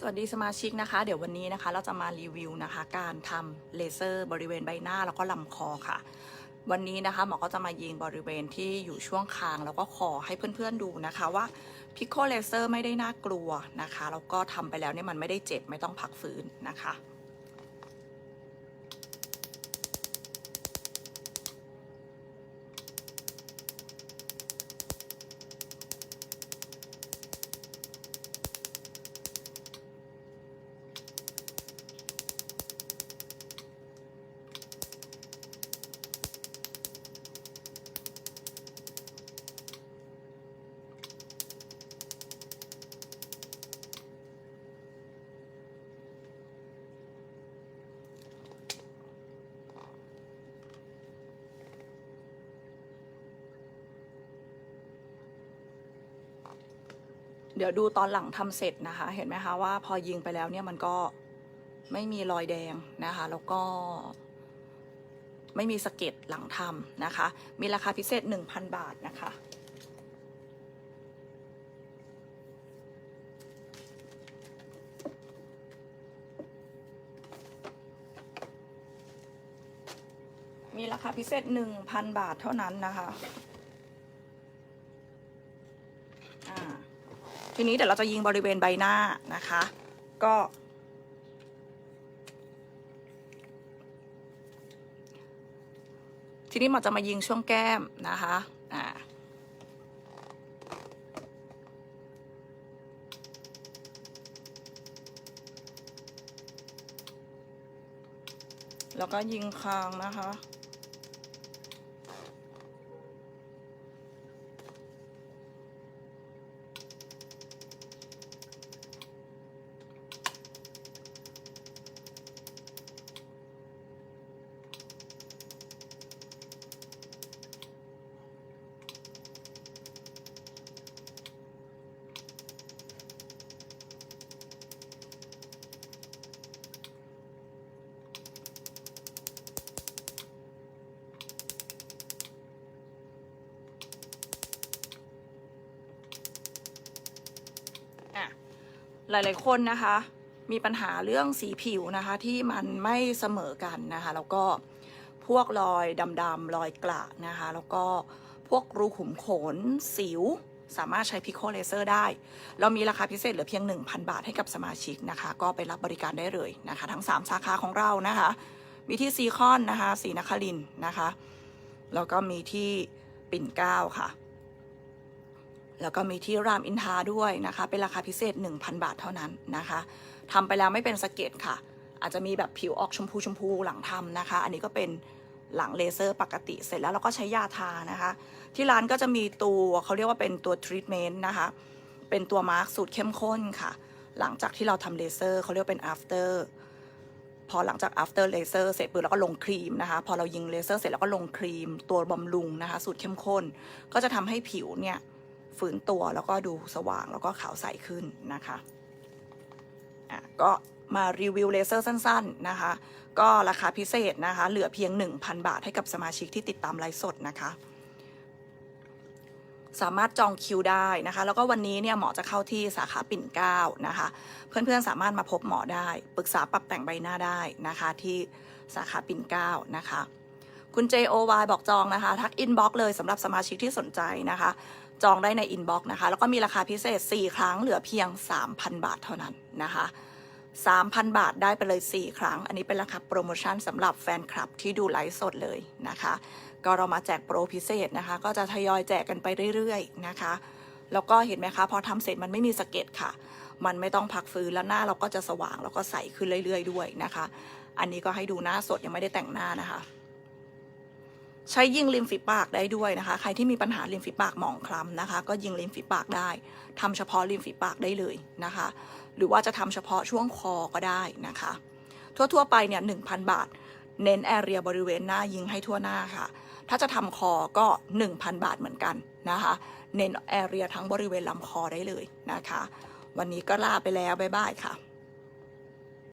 สวัสดีสมาชิกนะคะ เดี๋ยววันนี้นะคะเราจะมารีวิวนะคะ การทำเลเซอร์บริเวณใบหน้าแล้วก็ลำคอค่ะ วันนี้นะคะหมอก็จะมายิงบริเวณที่อยู่ช่วงคางแล้วก็คอให้เพื่อนๆดูนะคะว่าพิโคเลเซอร์ไม่ได้น่ากลัวนะคะแล้วก็ทำไปแล้วเนี่ยมันไม่ได้เจ็บไม่ต้องพักฟื้นนะคะ เดี๋ยวดูตอนหลังทำเสร็จนะคะ เห็นไหมคะว่าพอยิงไปแล้วเนี่ยมันก็ไม่มีรอยแดงนะคะ แล้วก็ ไม่มีสะเก็ดหลังทำนะคะ มีราคาพิเศษ 1,000 บาทนะคะมีราคาพิเศษ 1,000 บาทเท่านั้นนะคะ อ่า ทีนี้เดี๋ยวเราจะยิงบริเวณใบหน้านะคะ ก็ ทีนี้หมอจะมายิงช่วงแก้มนะคะอ่าแล้วก็ยิงคางนะคะ หลาย ๆ คนนะคะ มีปัญหาเรื่องสีผิวนะคะ ที่มันไม่เสมอกันนะคะ แล้วก็พวกรอยดำๆรอยกระนะคะ แล้วก็พวกรูขุมขนสิวสามารถใช้พิโคเลเซอร์ได้ เรามีราคาพิเศษเหลือเพียง 1,000 บาทให้กับสมาชิกนะคะ ก็ไปรับบริการได้เลยนะคะ ทั้ง 3 สาขาของเรานะคะ มีที่ซีคอนนะคะศรีนครินนะคะ แล้วก็มีที่ปิ่นเกล้าค่ะ แล้วก็มีที่รามอินทาด้วยนะคะ เป็นราคาพิเศษ 1,000 บาทเท่านั้นนะคะทำไปแล้วไม่เป็นสะเก็ดค่ะ อาจจะมีแบบผิวออกชมพูชมพูหลังทำนะคะ อันนี้ก็เป็นหลังเลเซอร์ปกติเสร็จแล้วเราก็ใช้ยาทานะคะ ที่ร้านก็จะมีตัวเขาเรียกว่าเป็นตัวทรีทเมนต์นะคะ เป็นตัวมาร์กสูตรเข้มข้นค่ะ หลังจากที่เราทำเลเซอร์เขาเรียกว่าเป็น after พอหลังจาก after laser เสร็จปุ๊บเราก็ลงครีมนะคะ พอเรายิงเลเซอร์เสร็จแล้วก็ลงครีม ตัวบำรุงนะคะ สูตรเข้มข้น ก็จะทำให้ผิวเนี่ย ฝืนตัวแล้วก็ดูสว่างแล้วก็ขาวใสขึ้นนะคะอะก็มารีวิวเลเซอร์สั้น ๆนะคะ ก็ราคาพิเศษนะคะ เหลือเพียง 1,000 บาทให้กับสมาชิกที่ติดตามไลฟ์สดนะคะ สามารถจองคิวได้นะคะ แล้วก็วันนี้เนี่ยหมอจะเข้าที่สาขาปิ่นเกล้านะคะ เพื่อนๆสามารถมาพบหมอได้ ปรึกษาปรับแต่งใบหน้าได้นะคะที่สาขาปิ่นเกล้านะคะ คุณ JOY บอกจองนะคะ ทักอินบ็อกเลยสำหรับสมาชิกที่สนใจนะคะ จองได้ในอินบ็อกนะคะ แล้วก็มีราคาพิเศษ 4 ครั้งเหลือเพียง 3,000 บาทเท่านั้นนะคะ 3,000 บาทได้ไปเลย 4 ครั้ง อันนี้เป็นราคาโปรโมชั่นสำหรับแฟนคลับที่ดูไลฟ์สดเลยนะคะ ก็เรามาแจกโปรพิเศษนะคะ ก็จะทยอยแจกกันไปเรื่อยๆนะคะ แล้วก็เห็นไหมคะ พอทำเสร็จมันไม่มีสะเก็ดค่ะ มันไม่ต้องพักฟื้นแล้วหน้าเราก็จะสว่างแล้วก็ใสขึ้นเรื่อย ๆ ด้วยนะคะ อันนี้ก็ให้ดูหน้าสดยังไม่ได้แต่งหน้านะคะ ใช้ยิงริมฝีปากได้ด้วยนะคะ ใครที่มีปัญหาริมฝีปากหมองคล้ำนะคะ ก็ยิงริมฝีปากได้ทำเฉพาะริมฝีปากได้เลยนะคะ หรือว่าจะทำเฉพาะช่วงคอก็ได้นะคะ ทั่วๆไปเนี่ยหนึ่งพันบาท เน้นแอเรียบริเวณหน้ายิงให้ทั่วหน้าค่ะ ถ้าจะทำคอก็ 1,000 บาทเหมือนกันนะคะ เน้นแอเรียทั้งบริเวณลำคอได้เลยนะคะ วันนี้ก็ลาไปแล้วบ๊ายบายค่ะ